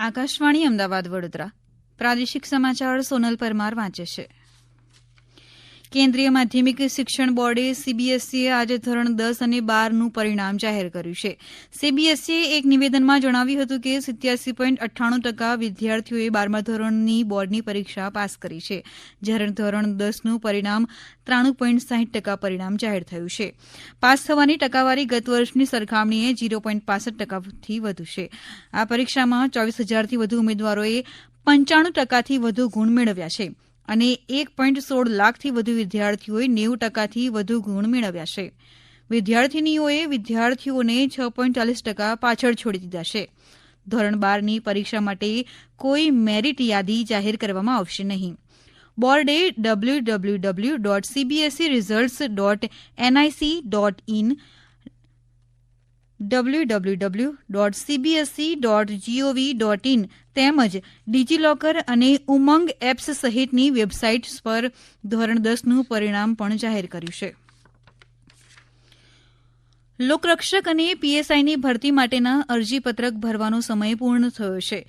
આકાશવાણી અમદાવાદ વડોદરા પ્રાદેશિક સમાચાર સોનલ પરમાર વાંચે છે કેન્દ્રીય માધ્યમિક શિક્ષણ બોર્ડે સીબીએસઈએ આજે ધોરણ દસ અને બારનું પરિણામ જાહેર કર્યું છે. સીબીએસઈએ એક નિવેદનમાં જણાવ્યું હતું કે સિત્યાસી પોઈન્ટ અઠ્ઠાણું ટકા વિદ્યાર્થીઓએ બારમા ધોરણની બોર્ડની પરીક્ષા પાસ કરી છે, જ્યારે ધોરણ દસનું પરિણામ ત્રાણું પોઈન્ટ સાહીઠ ટકા પરિણામ જાહેર થયું છે. પાસ થવાની ટકાવારી ગત વર્ષની સરખામણીએ ઝીરો પોઈન્ટ પાસઠ ટકાથી વધુ છે. આ પરીક્ષામાં ચોવીસ હજારથી વધુ ઉમેદવારોએ પંચાણું ટકાથી વધુ ગુણ મેળવ્યા છે. અને એક પોઈન્ટ સોળ લાખથી વધુ વિદ્યાર્થીઓએ નેવું ટકાથી વધુ ગુણ મેળવ્યા છે. વિદ્યાર્થીનીઓએ વિદ્યાર્થીઓને છ પોઈન્ટ ચાલીસ ટકા પાછળ છોડી દીધા છે. ધોરણ બારની પરીક્ષા માટે કોઈ મેરીટ યાદી જાહેર કરવામાં આવશે નહીં. બોર્ડે W W W dot CBSE results dot NIC dot in W W W dot CBSE dot GOV dot in તેમજ ડિજીલોકર અને ઉમંગ એપ્સ સહિતની વેબસાઇટ્સ પર ધોરણ દસનું પરિણામ પણ જાહેર કર્યું છે. લોકરક્ષક અને પીએસઆઈની ભરતી માટેના અરજીપત્રક ભરવાનો સમય પૂર્ણ થયો છે.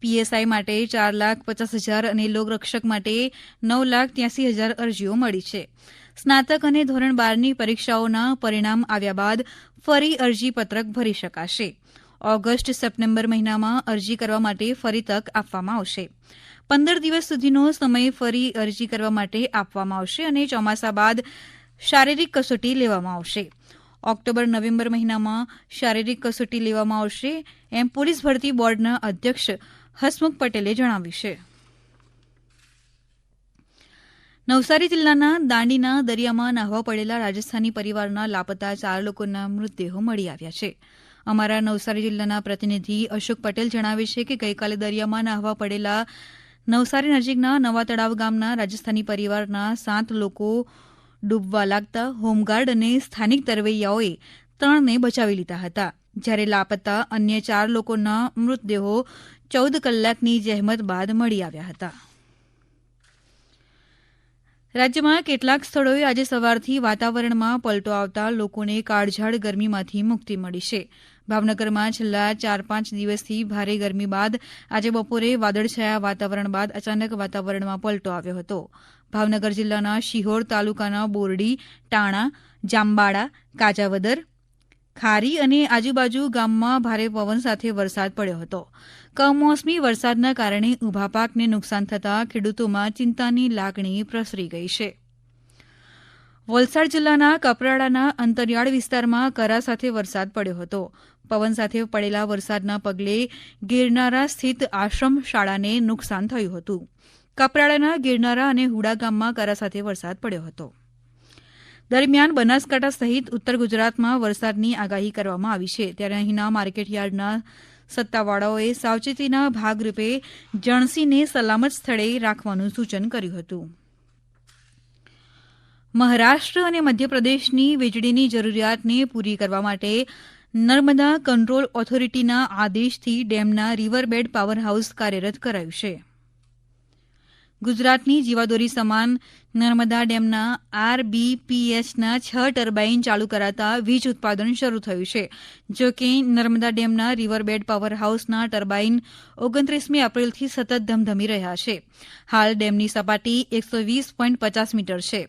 પીએસઆઈ માટે ચાર લાખ પચાસ હજાર અને લોકરક્ષક માટે નવ લાખ ત્યાંસી હજાર અરજીઓ મળી છે. સ્નાતક અને ધોરણ બારની પરીક્ષાઓના પરિણામ આવ્યા બાદ ફરી અરજીપત્રક ભરી શકાશે. ઓગસ્ટ સપ્ટેમ્બર મહિનામાં અરજી કરવા માટે ફરી તક આપવામાં આવશે. પંદર દિવસ સુધીનો સમય ફરી અરજી કરવા માટે આપવામાં આવશે અને ચોમાસા બાદ શારીરિક કસોટી લેવામાં આવશે. ઓક્ટોબર, નવેમ્બર મહિનામાં શારીરિક કસોટી લેવામાં આવશે, એમ પોલીસ ભરતી બોર્ડના અધ્યક્ષ હસમુખ પટેલે જણાવ્યું છે. નવસારી જિલ્લાના દાંડીના દરિયામાં ન્હાવા પડેલા રાજસ્થાની પરિવારના લાપતા ચાર લોકોના મૃતદેહો મળી આવ્યા છે. અમારા નવસારી જિલ્લાના પ્રતિનિધિ અશોક પટેલ જણાવે છે કે ગઈકાલે દરિયામાં ન્હાવા પડેલા નવસારી નજીકના નવા તળાવ ગામના રાજસ્થાની પરિવારના સાત લોકો ડૂબવા લાગતા હોમગાર્ડ અને સ્થાનિક તરવૈયાઓએ ત્રણને બચાવી લીધા હતા. જ્યારે લાપતા અન્ય ચાર લોકોના મૃતદેહો ચૌદ કલાકની જહેમત બાદ મળી આવ્યા હતા. રાજ્યમાં કેટલાક સ્થળોએ આજે સવારથી વાતાવરણમાં પલટો આવતા લોકોને કાળઝાળ ગરમીમાંથી મુક્તિ મળી છે. ભાવનગરમાં છેલ્લા ચાર પાંચ દિવસથી ભારે ગરમી બાદ આજે બપોરે વાદળછાયા વાતાવરણ બાદ અચાનક વાતાવરણમાં પલટો આવ્યો હતો. ભાવનગર જિલ્લાના શિહોર તાલુકાના બોરડી, ટાણા, જામબાડા, કાજાવદર ખારી અને આજુબાજુ ગામમાં ભારે પવન સાથે વરસાદ પડ્યો હતો. કમોસમી વરસાદના કારણે ઊભા પાકને નુકસાન થતાં ખેડૂતોમાં ચિંતાની લાગણી પ્રસરી ગઈ છે. વલસાડ જિલ્લાના કપરાડાના અંતરિયાળ વિસ્તારમાં કરા સાથે વરસાદ પડ્યો હતો. પવન સાથે પડેલા વરસાદના પગલે ગિરનારા સ્થિત આશ્રમ શાળાને નુકસાન થયું હતું. કપરાડાના ગિરનારા અને હુડા ગામમાં કરા સાથે વરસાદ પડ્યો હતો. દરમિયાન બનાસકાંઠા સહિત ઉત્તર ગુજરાતમાં વરસાદની આગાહી કરવામાં આવી છે. ત્યારે અહીંના માર્કેટયાર્ડના સત્તાવાળાઓએ સાવચેતીના ભાગરૂપે જણસીને સલામત સ્થળે રાખવાનું સૂચન કર્યું હતું. મહારાષ્ટ્ર અને મધ્યપ્રદેશની વીજળીની જરૂરિયાતને પૂરી કરવા માટે નર્મદા કંટ્રોલ ઓથોરિટીના આદેશથી ડેમના રિવરબેડ પાવર હાઉસ કાર્યરત કરાયું છે. ગુજરાતની જીવાદોરી સમાન નર્મદા ડેમના આરબીપીએચના છ ટર્બાઇન ચાલુ કરાતા વીજ ઉત્પાદન શરૂ થયું છે. જો કે નર્મદા ડેમના રિવરબેડ પાવર હાઉસના ટર્બાઇન ઓગણત્રીસમી એપ્રિલથી સતત ધમધમી રહ્યા છે. હાલ ડેમની સપાટી એકસો વીસ પોઇન્ટ પચાસ મીટર છે.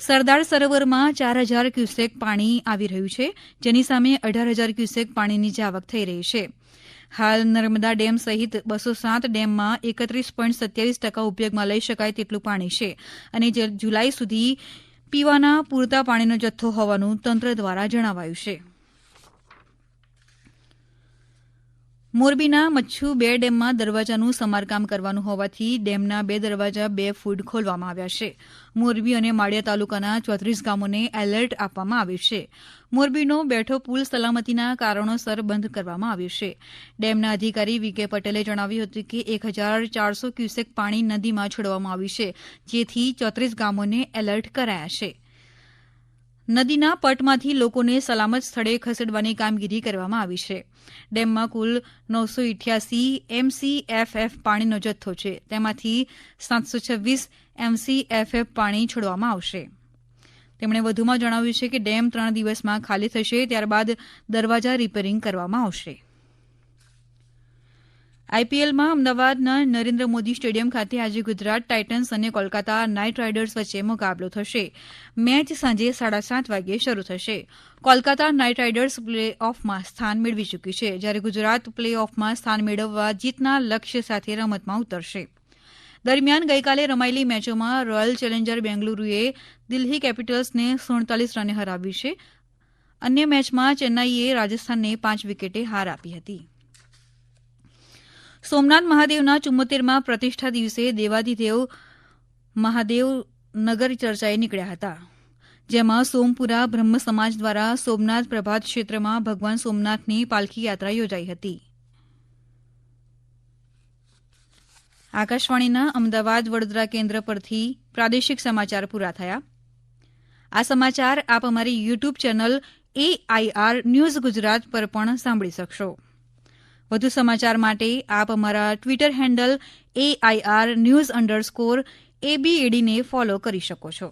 સરદાર સરોવરમાં ચાર હજાર ક્યુસેક પાણી આવી રહ્યું છે, જેની સામે અઢાર હજાર ક્યુસેક પાણીની આવક થઈ રહી છે. હાલ નર્મદા ડેમ સહિત બસો સાત ડેમમાં એકત્રીસ પોઇન્ટ સત્યાવીસ ટકા ઉપયોગમાં લઈ શકાય તેટલું પાણી છે. અને જુલાઈ સુધી પીવાના પૂરતા પાણીનો જથ્થો હોવાનું તંત્ર દ્વારા જણાવાયું છે. મોરબીના મચ્છુ બે ડેમમાં દરવાજાનું સમારકામ કરવાનું હોવાથી ડેમના બે દરવાજા બે ફૂટ ખોલવામાં આવ્યા છે. મોરબી અને માળિયા તાલુકાના ચોત્રીસ ગામોને એલર્ટ આપવામાં આવ્યું છે. મોરબીનો બેઠો પુલ સલામતીના કારણોસર બંધ કરવામાં આવ્યો છે. ડેમના અધિકારી વીકે પટેલે જણાવ્યું હતું કે એક હજાર ચારસો ક્યુસેક પાણી નદીમાં છોડવામાં આવ્યું છે, જેથી ચોત્રીસ ગામોને એલર્ટ કરાયા છે. નદીના પટમાંથી લોકોને સલામત સ્થળે ખસેડવાની કામગીરી કરવામાં આવી છે. ડેમમાં કુલ નવસો ઇઠ્યાસી એમસીએફએફ પાણીનો જથ્થો છે. તેમાંથી સાતસો છવ્વીસ એમસીએફએફ પાણી છોડવામાં આવશે. તેમણે વધુમાં જણાવ્યું છે કે ડેમ ત્રણ દિવસમાં ખાલી થશે, ત્યારબાદ દરવાજા રિપેરિંગ કરવામાં આવશે. આઈપીએલમાં અમદાવાદના નરેન્દ્ર મોદી સ્ટેડિયમ ખાતે આજે ગુજરાત ટાઇટન્સ અને કોલકાતા નાઇટ રાઇડર્સ વચ્ચે મુકાબલો થશે. મેચ સાંજે સાડા સાત વાગ્યે શરૂ થશે. કોલકાતા નાઇટ રાઇડર્સ પ્લે ઓફમાં સ્થાન મેળવી ચૂકી છે, જ્યારે ગુજરાત પ્લે ઓફમાં સ્થાન મેળવવા જીતના લક્ષ્ય સાથે રમતમાં ઉતરશે. દરમિયાન ગઈકાલે રમાયેલી મેચોમાં રોયલ ચેલેન્જર બેંગલુરુએ દિલ્હી કેપિટલ્સને સુડતાલીસ રને હરાવ્યું છે. અન્ય મેચમાં ચેન્નાઈએ રાજસ્થાનને પાંચ વિકેટે હાર આપી હતી. સોમનાથ મહાદેવના ચુંમોતેરમાં પ્રતિષ્ઠા દિવસે દેવાધિદેવ મહાદેવ નગર ચર્ચાએ નીકળ્યા હતા, જેમાં સોમપુરા બ્રહ્મ સમાજ દ્વારા સોમનાથ પ્રભાત ક્ષેત્રમાં ભગવાન સોમનાથની પાલખી યાત્રા યોજાઈ હતી. આકાશવાણીના અમદાવાદ વડોદરા કેન્દ્ર પરથી પ્રાદેશિક સમાચાર પૂરા થયા. આ સમાચાર આપ અમારી YouTube channel AIR news Gujarat પર પણ સાંભળી શકશો. વધુ સમાચાર માટે આપ અમારા Twitter handle AIR news underscore એબીએડીને follow કરી શકો છો.